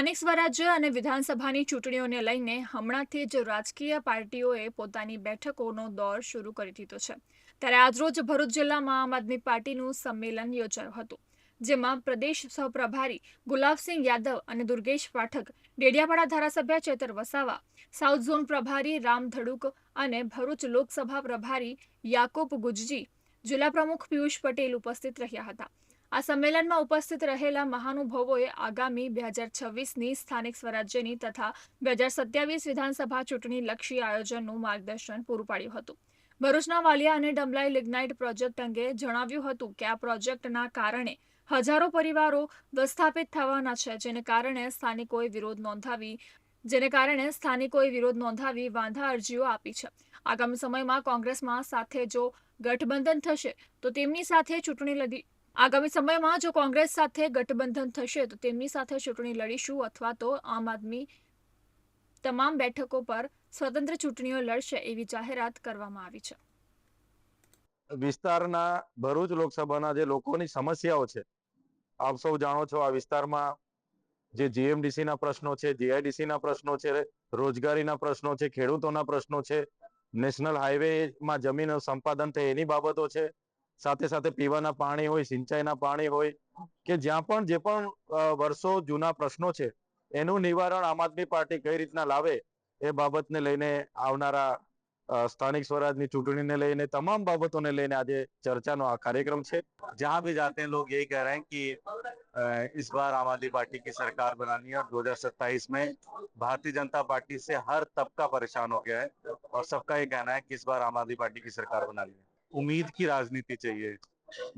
સ્થાનિક સ્વરાજ્ય અને વિધાનસભાની ચૂંટણીઓને લઈને હમણાંથી જ રાજકીય પાર્ટીઓએ પોતાની બેઠકોનો દોર શરૂ કરી દીધો છે. ત્યારે આજરોજ ભરૂચ જિલ્લામાં આમ આદમી પાર્ટીનું સંમેલન યોજાયું હતું, જેમાં પ્રદેશ સહપ્રભારી ગુલાબસિંહ યાદવ અને દુર્ગેશ પાઠક, ડેડિયાપાડા ધારાસભ્ય ચેતર વસાવા, સાઉથ ઝોન પ્રભારી રામ ધડુક અને ભરૂચ લોકસભા પ્રભારી યાકુબ ગુજજી, જિલ્લા પ્રમુખ પિયુષ પટેલ ઉપસ્થિત રહ્યા હતા. આ સંમેલનમાં ઉપસ્થિત રહેલા મહાનુભાવોએ આગામી બે હજાર છવ્વીસની સ્થાનિક સ્વરાજ્યની તથા બે હજાર સત્યાવીસ વિધાનસભા ચૂંટણી લક્ષી આયોજનનું માર્ગદર્શન પૂરું પાડ્યું હતું. ભરૂચના વાલિયા અને ડમલાઈ લિગ્નાઇટ પ્રોજેક્ટ અંગે જણાવ્યું હતું કે આ પ્રોજેક્ટના કારણે હજારો પરિવારો વિસ્થાપિત થવાના છે, જેને કારણે સ્થાનિકોએ વિરોધ નોંધાવી, જેને કારણે સ્થાનિકોએ વિરોધ નોંધાવી વાંધા અરજીઓ આપી છે. આગામી સમયમાં કોંગ્રેસમાં સાથે જો ગઠબંધન થશે, તો તેમની સાથે ચૂંટણી આગામી સમયમાં જો કોંગ્રેસ સાથે ગઠબંધન થશે, તો તેમની સાથે ચૂંટણી લડીશું અથવા તો આમ આદમી તમામ બેઠકો પર સ્વતંત્ર ચૂંટણીઓ લડશે એવી જાહેરાત કરવામાં આવી છે. વિસ્તારના ભરૂચ લોકસભાના જે લોકોની સમસ્યાઓ છે, આપ સૌ જાણો છો આ વિસ્તારમાં જે જીએમડીસી ના પ્રશ્નો છે જીઆઈડીસી ના પ્રશ્નો છે, રોજગારીના પ્રશ્નો છે, ખેડૂતોના પ્રશ્નો છે, નેશનલ હાઈવેમાં જમીન સંપાદન થાય એની બાબતો છે. સાથે સાથે પીવાના પાણી હોય સિંચાઈના પાણી હોય કે જ્યાં પણ જે પણ અ, વર્ષો જૂના પ્રશ્નો છે એનું નિવારણ આમ આદમી પાર્ટી કઈ રીતના લાવે એ બાબતને લઈને આવનારા અ, સ્થાનિક સ્વરાજની ચૂંટણીને લઈને તમામ બાબતોને લઈને આજે ચર્ચાનો આ કાર્યક્રમ છે जहाँ भी जाते हैं लोग यही कह रहे हैं कि अ, इस बार आम आदमी पार्टी की सरकार बनानी है और 2027 में भारतीय जनता पार्टी से हर तबका परेशान हो गया है और सबका ये कहना है कि इस बार आम आदमी पार्टी की सरकार बनानी है उम्मीद की राजनीति चाहिए।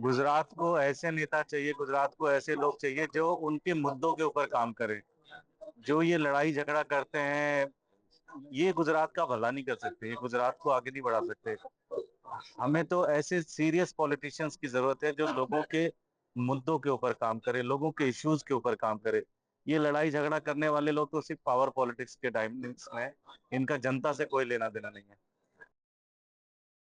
गुजरात को ऐसे नेता चाहिए, गुजरात को ऐसे लोग चाहिए जो उनके मुद्दों के ऊपर काम करें। जो ये लड़ाई झगड़ा करते हैं, ये गुजरात का भला नहीं कर सकते, ये गुजरात को आगे नहीं बढ़ा सकते। हमें तो ऐसे सीरियस पॉलिटिशियंस की ज़रूरत है जो लोगों के मुद्दों के ऊपर काम करे, लोगों के इश्यूज़ के ऊपर काम करे। ये लड़ाई झगड़ा करने वाले लोग तो सिर्फ़ पावर पॉलिटिक्स के डायमेंस में इनका जनता से कोई लेना देना नहीं है।